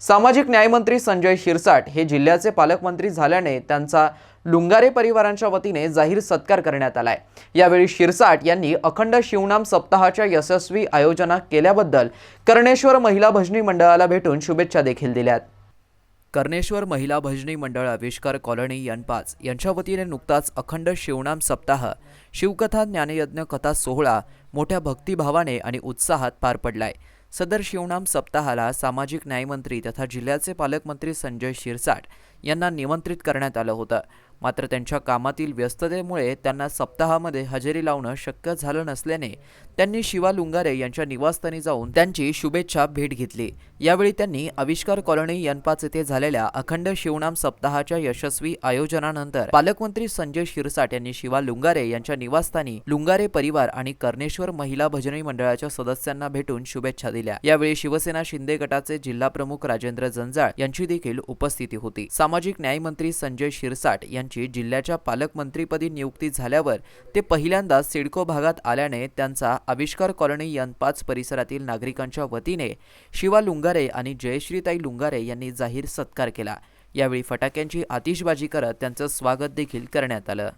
सामाजिक न्यायमंत्री संजय शिरसाट हे जिल्ह्याचे पालकमंत्री झाल्याने त्यांचा लुंगारे परिवारांच्या वतीने जाहीर सत्कार करण्यात आलाय. यावेळी शिरसाट यांनी अखंड शिवनाम सप्ताहाच्या यशस्वी आयोजना केल्याबद्दल कर्णेश्वर महिला भजनी मंडळाला भेटून शुभेच्छा देखील दिल्यात. कर्णेश्वर महिला भजनी मंडळ आविष्कार कॉलनी यनपाच यांच्या वतीने नुकताच अखंड शिवनाम सप्ताह शिवकथा ज्ञानयज्ञ कथा सोहळा मोठ्या भक्तिभावाने आणि उत्साहात पार पडलाय. सदर शिवनाम सप्ताहाला सामाजिक न्यायमंत्री तथा जिल्ह्याचे पालकमंत्री संजय शिरसाट यांना निमंत्रित करण्यात आलं होतं. मात्र त्यांच्या कामातील व्यस्ततेमुळे त्यांना सप्ताहामध्ये हजेरी लावणं शक्य झालं नसल्याने त्यांनी शिवा लुंगारे यांच्या निवासस्थानी जाऊन त्यांची शुभेच्छा भेट घेतली. यावेळी त्यांनी आविष्कार कॉलनी यनपाच येथे झालेल्या अखंड शिवनाम सप्ताहाच्या यशस्वी आयोजनानंतर पालकमंत्री संजय शिरसाट यांनी शिवा लुंगारे यांच्या निवासस्थानी लुंगारे परिवार आणि कर्णेश्वर महिला भजनी मंडळाच्या सदस्यांना भेटून शुभेच्छा दिल्या. यावेळी शिवसेना शिंदे गटाचे जिल्हा प्रमुख राजेंद्र जंजाळ यांची देखील उपस्थिती होती. सामाजिक न्यायमंत्री संजय शिरसाट यांची जिल्ह्याच्या पालकमंत्रीपदी नियुक्ती झाल्यावर ते पहिल्यांदा सिडको भागात आल्याने त्यांचा आविष्कार कॉलनी यन पाच परिसरातील नागरिकांच्या वतीने शिवा लुंगारे आणि जयश्रीताई लुंगारे यांनी जाहीर सत्कार केला. यावेळी फटाक्यांची आतिषबाजी करत त्यांचं स्वागत देखील करण्यात आलं.